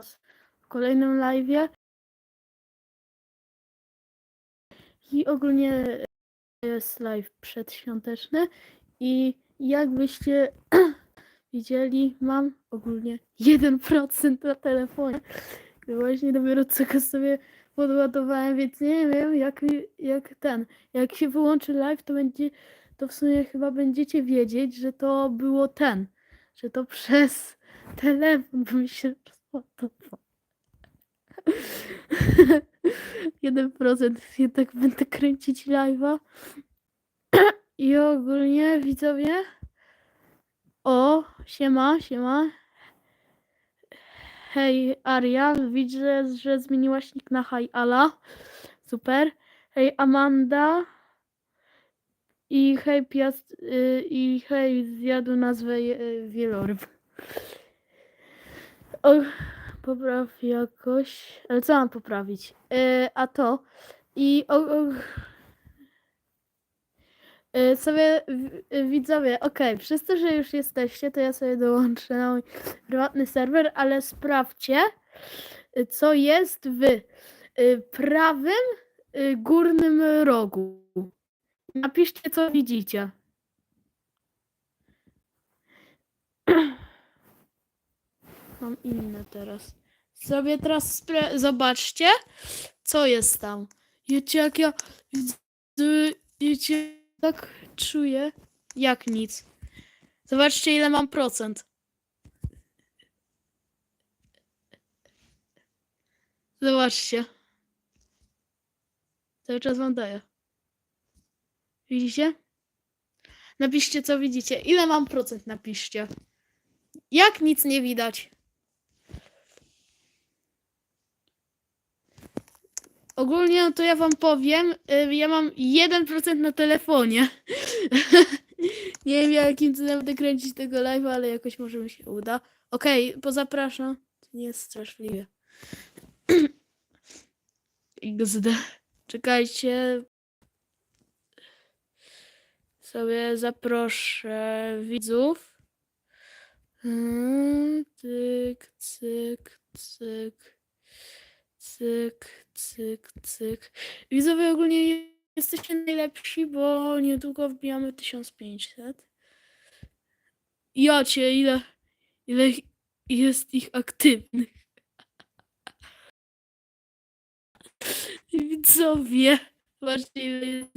Was w kolejnym live'ie. I ogólnie jest live przedświąteczny i jakbyście widzieli, mam ogólnie 1% na telefonie. Właśnie dopiero co sobie podładowałem, więc nie wiem jak, jak ten, jak się wyłączy live, to będzie, to w sumie chyba będziecie wiedzieć, że to było ten, że to przez telefon mi się. 1% jednak będę kręcić live'a. I ogólnie widzowie. O, siema, siema. Hej Aria, widzę, że zmieniłaś nick na Hi Ala. Super. Hej Amanda. I hej Piast, y, i hej zjadł nazwę y, wieloryb. O, popraw jakoś. Ale co mam poprawić? Y, a to. I o, o, y, sobie widzowie, okej, przez to, że już jesteście, to ja sobie dołączę na mój prywatny serwer, ale sprawdźcie, co jest w y, prawym y, górnym rogu. Napiszcie, co widzicie. Mam inne teraz. Sobie teraz zobaczcie, co jest tam. Wiecie, jak ja. Wiecie, tak czuję. Jak nic. Zobaczcie, ile mam procent. Zobaczcie. Cały czas wam daję. Widzicie? Napiszcie, co widzicie. Ile mam procent, napiszcie. Jak nic nie widać. Ogólnie to ja wam powiem, y, ja mam 1% na telefonie. nie wiem jakim cudem będę kręcić tego live'a, ale jakoś może mi się uda. Okej, pozapraszam. To nie jest straszliwe. XD. Czekajcie. Sobie zaproszę widzów. Mm, Cyk, cyk, cyk. Cyk, cyk, cyk. Widzowie ogólnie jesteście najlepsi, bo niedługo wbijamy 1500. Jacie, ile, ile jest ich aktywnych. Widzowie. Zobaczcie, ile jest.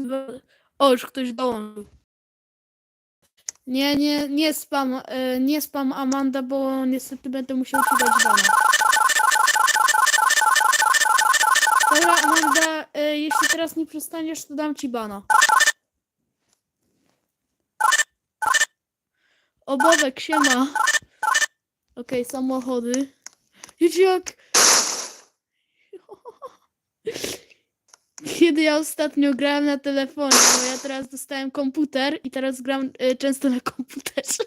O, już ktoś dołączył. Nie, nie, nie spam, e, nie spam Amanda, bo niestety będę musiał ci dać bana. Dobra, Amanda, e, jeśli teraz nie przestaniesz, to dam ci bana. O, Bobek, siema. Okej, samochody. Wiecie jak... Kiedy ja ostatnio grałem na telefonie, bo ja teraz dostałem komputer i teraz gram e, często na komputerze.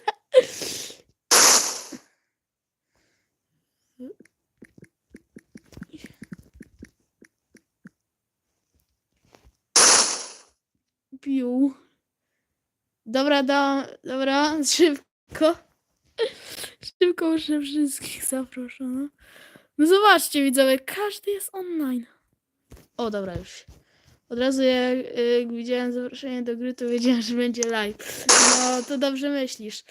Piu. Dobra, da, dobra, szybko. Szybko muszę wszystkich zaproszę. No. zobaczcie widzowie, każdy jest online. O, dobra już. Od razu jak, jak widziałem zaproszenie do gry, to wiedziałem, że będzie live. No, to dobrze myślisz.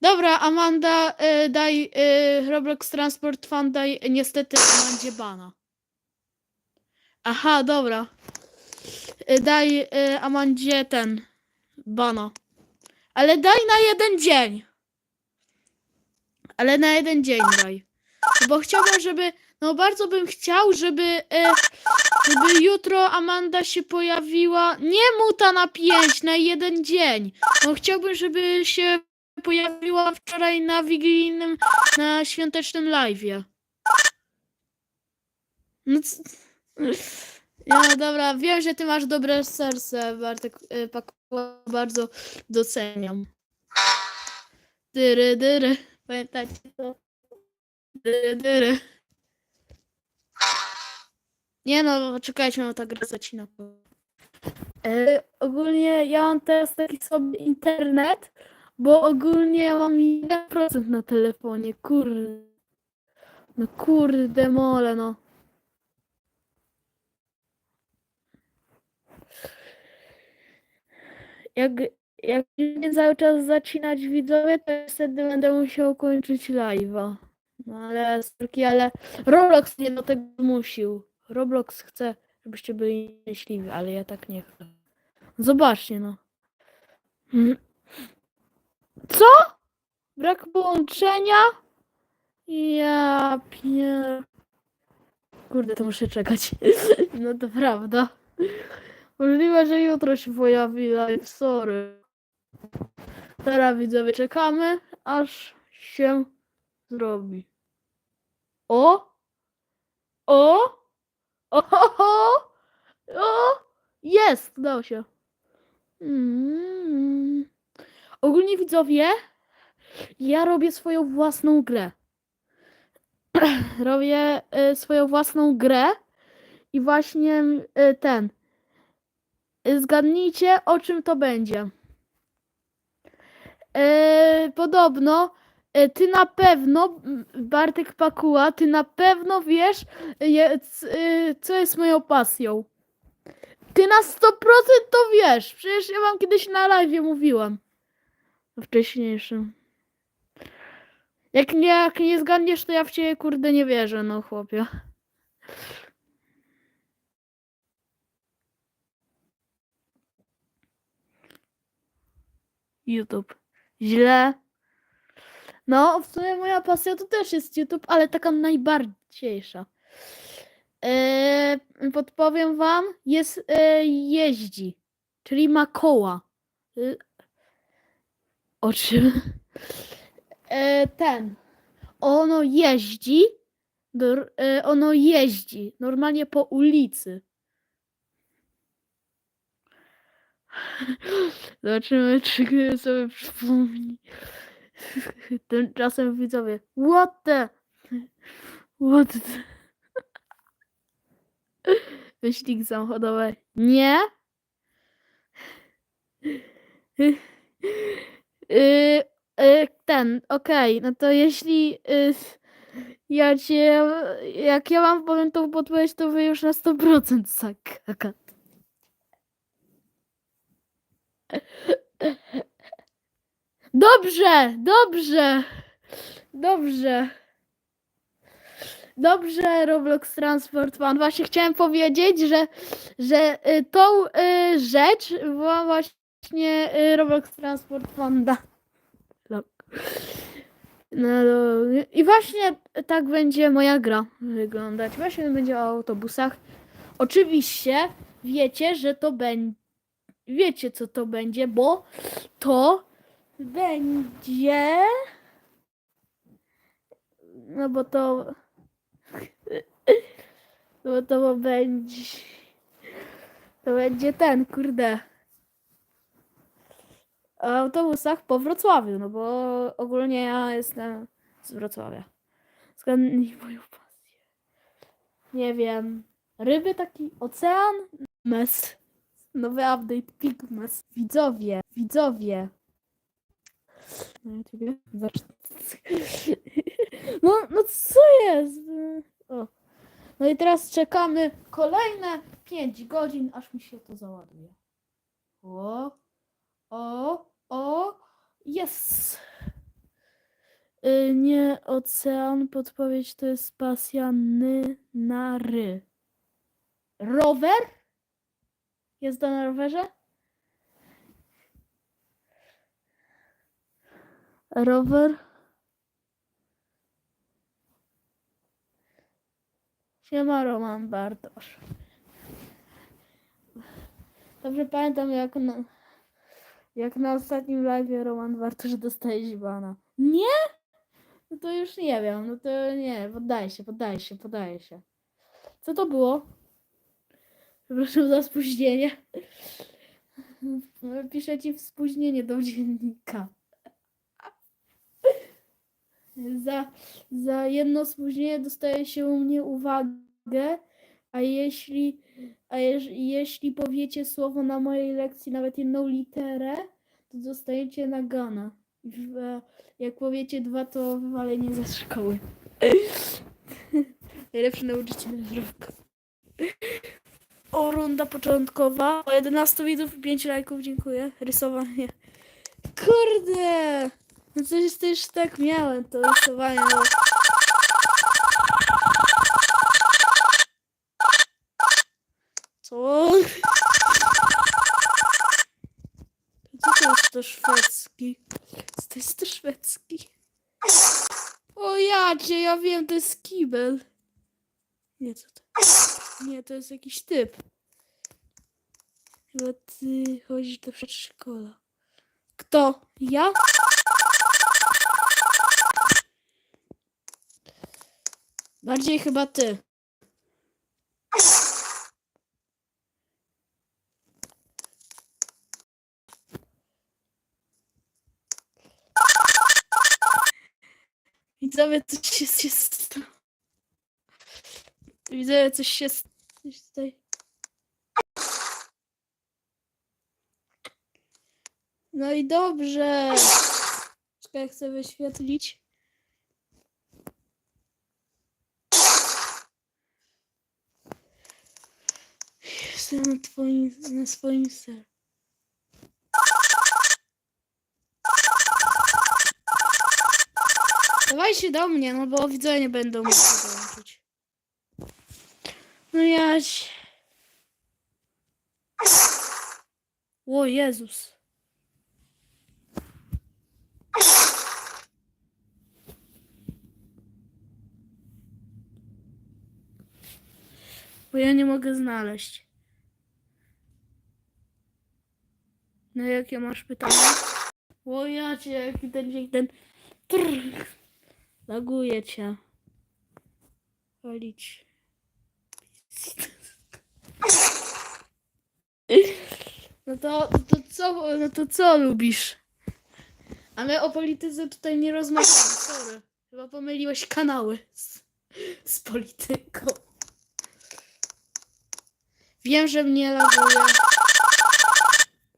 Dobra, Amanda, y, daj y, Roblox Transport Fund, daj niestety Amandzie bana. Aha, dobra. Y, daj y, Amandzie ten bana. Ale daj na jeden dzień. Ale na jeden dzień daj. Bo chciałbym, żeby. No bardzo bym chciał, żeby. E, żeby jutro Amanda się pojawiła. Nie muta na pięć, na jeden dzień. Bo chciałbym, żeby się pojawiła wczoraj na wigilijnym, na świątecznym live'ie. No, no dobra, wiem, że ty masz dobre serce, Bartek. e, Pakuła, bardzo doceniam. Dyry, dyry. Pamiętacie to? Dyry, dyry. Nie no, czekajcie, no ta gra zacina. E, ogólnie ja mam teraz taki sobie internet, bo ogólnie ja mam 1% na telefonie, kurde. No kurde mole, no. Jak, jak będzie cały czas zacinać widzowie, to wtedy będę musiał kończyć live'a. No ale sorki, ale Roblox mnie do tego zmusił. Roblox chce, żebyście byli szczęśliwi, ale ja tak nie chcę. Zobaczcie, no. Co? Brak połączenia? Ja pier... Kurde, to muszę czekać. No to prawda. Możliwe, że jutro się pojawi live, sorry. Teraz widzowie czekamy, aż się zrobi. O! O! O! O! o! Jest! Udało się. Mm. Ogólnie widzowie, ja robię swoją własną grę. robię y, swoją własną grę i właśnie y, ten. Zgadnijcie, o czym to będzie. Y, podobno, y, ty na pewno, Bartek Pakuła, ty na pewno wiesz, je, c, y, co jest moją pasją. Ty na 100% to wiesz. Przecież ja wam kiedyś na live mówiłam. Wcześniejszym. Jak nie, jak nie zgadniesz, to ja w ciebie kurde nie wierzę, no chłopie. YouTube. Źle. No, w sumie moja pasja to też jest YouTube, ale taka najbardziejsza. Eee, podpowiem wam, jest e, jeździ, czyli ma koła. Y, o czym? E, ten. Ono jeździ. e, ono jeździ normalnie po ulicy. Zobaczymy, czy sobie przypomni. Tymczasem widzowie. What the? What the? Wyścig samochodowy. Nie? Y, y, ten, okej, no to jeśli y, ja cię, jak ja wam powiem tą podpowiedź, to wy już na 100% zakaka. Dobrze, dobrze, dobrze. Dobrze, Roblox Transport Fan. Właśnie chciałem powiedzieć, że, że y, tą y, rzecz była właśnie y, Roblox Transport Panda. No, no, I właśnie tak będzie moja gra wyglądać. Właśnie będzie o autobusach. Oczywiście wiecie, że to będzie. Wiecie, co to będzie, bo to będzie. No bo to. No to będzie. To będzie ten, kurde. O autobusach po Wrocławiu, no bo ogólnie ja jestem z Wrocławia. Zgadnij moją pasję. Nie wiem. Ryby taki ocean? Mes. Nowy update Pigmes. Widzowie, widzowie. Na YouTubie? Zacz- No, no co jest? O. No i teraz czekamy kolejne 5 godzin, aż mi się to załaduje. O, o, o, jest. Y, nie ocean, podpowiedź to jest pasja ny na ry. Rower? Jazda na rowerze? Rower? Siema Roman Bartosz. Dobrze pamiętam jak na, jak na ostatnim live Roman Bartosz dostaje bana. Nie? No to już nie wiem, no to nie, poddaję się, poddaję się, poddaję się. Co to było? Przepraszam za spóźnienie. Piszę ci spóźnienie do dziennika. Za, za jedno spóźnienie dostaje się u mnie uwagę, a jeśli, a jeż, jeśli powiecie słowo na mojej lekcji, nawet jedną literę, to dostajecie nagana. W- Jak powiecie dwa, to wywalenie ze szkoły. Najlepszy nauczyciel w. O, runda początkowa. O 11 widzów i 5 lajków, dziękuję. Rysowanie. Kurde! No coś też tak miałem, to rysowanie. No. Co? Co to jest to szwedzki? Co to jest to szwedzki? O jacie, ja wiem, to jest kibel. Nie, co to? Nie, to jest jakiś typ. Chyba ty chodzisz do przedszkola. Kto? Ja? Bardziej chyba ty. Widzowie, coś się, się Widzowie, coś się coś tutaj... No i dobrze. Czekaj, chcę wyświetlić. Jestem na twoim, na swoim ser. Dawajcie do mnie, no bo widzowie nie będą mogli dołączyć. No jaś. O Jezus. Bo ja nie mogę znaleźć. No jakie masz pytanie? O ja cię, jaki ten dźwięk, ten... Laguje cię. Walić. No to, to co, no to co lubisz? A my o polityce tutaj nie rozmawiamy, sorry. Chyba pomyliłeś kanały z, z polityką. Wiem, że mnie laguje.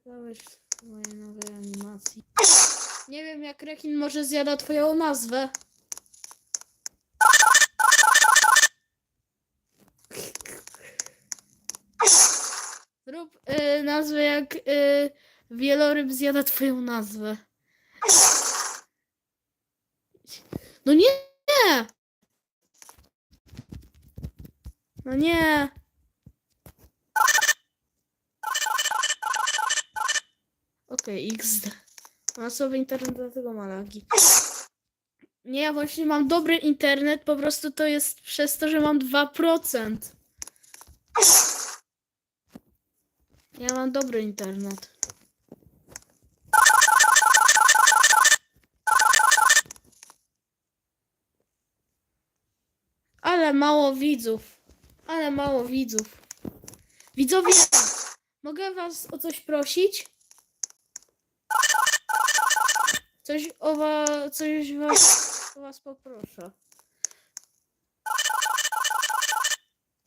Dałeś w mojej nowej animacji. Nie wiem, jak rekin może zjada twoją nazwę. Zrób y, nazwę jak y, wieloryb zjada twoją nazwę. No nie! No nie! Okej, XD. Masowy internet, dlatego ma lagi. Nie, ja właśnie mam dobry internet, po prostu to jest przez to, że mam 2%. Ja mam dobry internet. Ale mało widzów. Ale mało widzów. Widzowie, mogę was o coś prosić? Coś o was, coś was, o was poproszę.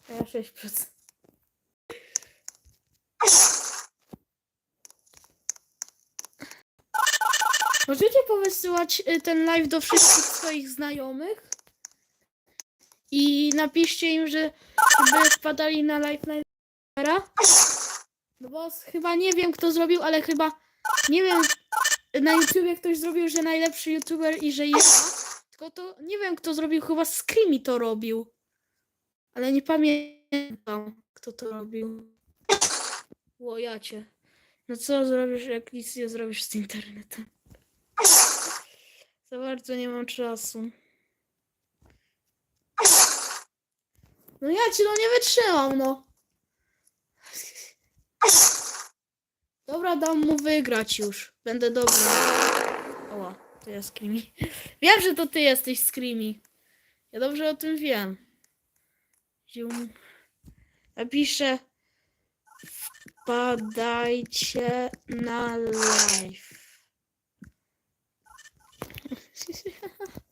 A ja 6%. Możecie powysyłać y, ten live do wszystkich swoich znajomych i napiszcie im, że żeby wpadali na live na No bo chyba nie wiem kto zrobił, ale chyba nie wiem na YouTubie ktoś zrobił, że najlepszy YouTuber i że ja. Tylko to nie wiem kto zrobił, chyba Screamy to robił. Ale nie pamiętam kto to robił. Łojacie. No co zrobisz, jak nic nie zrobisz z internetem? Za bardzo nie mam czasu. No ja ci no nie wytrzymam, no. Dobra, dam mu wygrać już. Będę dobry. Oła, to ja Screamy. Wiem, że to ty jesteś Screamy. Ja dobrze o tym wiem. Zium. Napiszę wpadajcie na live.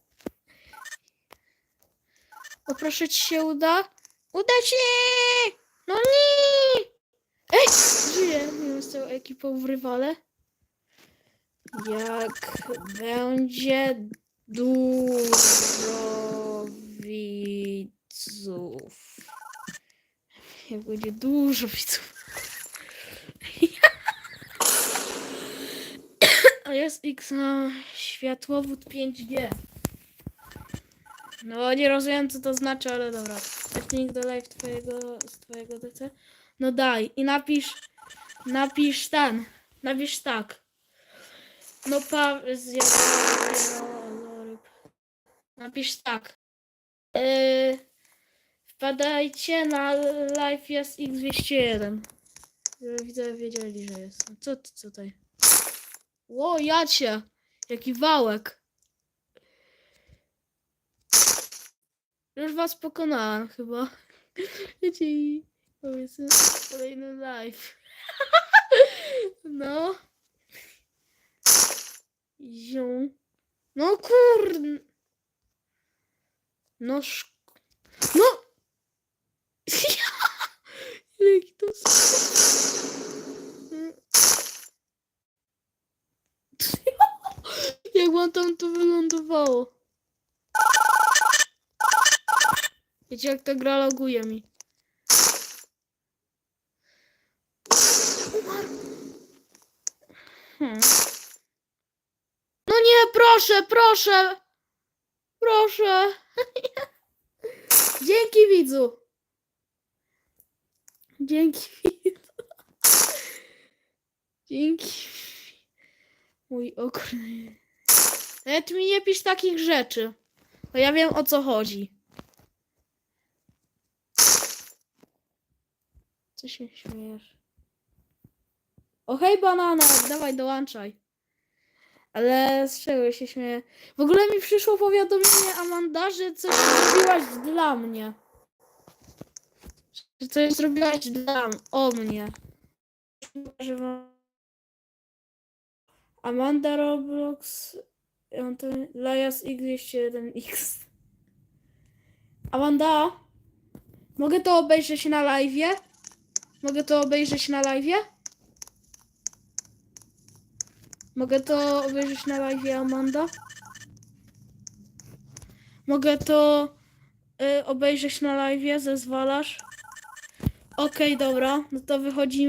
O, proszę ci się uda? Uda się! No nie! Ej! Żyję! Wiem, z tą ekipą w rywale. Jak będzie dużo widzów. Jak będzie dużo widzów. A jest X na światłowód 5G. No nie rozumiem co to znaczy, ale dobra. Link do live twojego, z twojego DC. No daj i napisz, napisz ten, napisz tak. No pa, zjadłem Napisz tak. Yy, wpadajcie na live jest X201. Żeby widzowie wiedzieli, że jestem. Co tutaj? Ło, jacie! Jaki wałek. Już was pokonałam chyba. Wiecie i powiedzmy kolejny live. No. Zią. No kur... No szk... No! Jaki to Jak wam tam to wylądowało? Wiecie jak ta gra loguje mi. Hmm. No nie, proszę, proszę! Proszę! Dzięki widzu! Dzięki widzu! Dzięki. Mój Nawet mi nie pisz takich rzeczy. Bo ja wiem o co chodzi. Co się śmiejesz? O hej banana, dawaj dołączaj. Ale z czego się śmieję? W ogóle mi przyszło powiadomienie Amanda, że coś zrobiłaś dla mnie. Że coś zrobiłaś dla o mnie. Amanda Roblox Antoni- Lajas X201X Amanda? Mogę to obejrzeć na live? Mogę to obejrzeć na live? Mogę to obejrzeć na live, Amanda? Mogę to y, obejrzeć na live, zezwalasz? Okej, dobra, no to wychodzimy.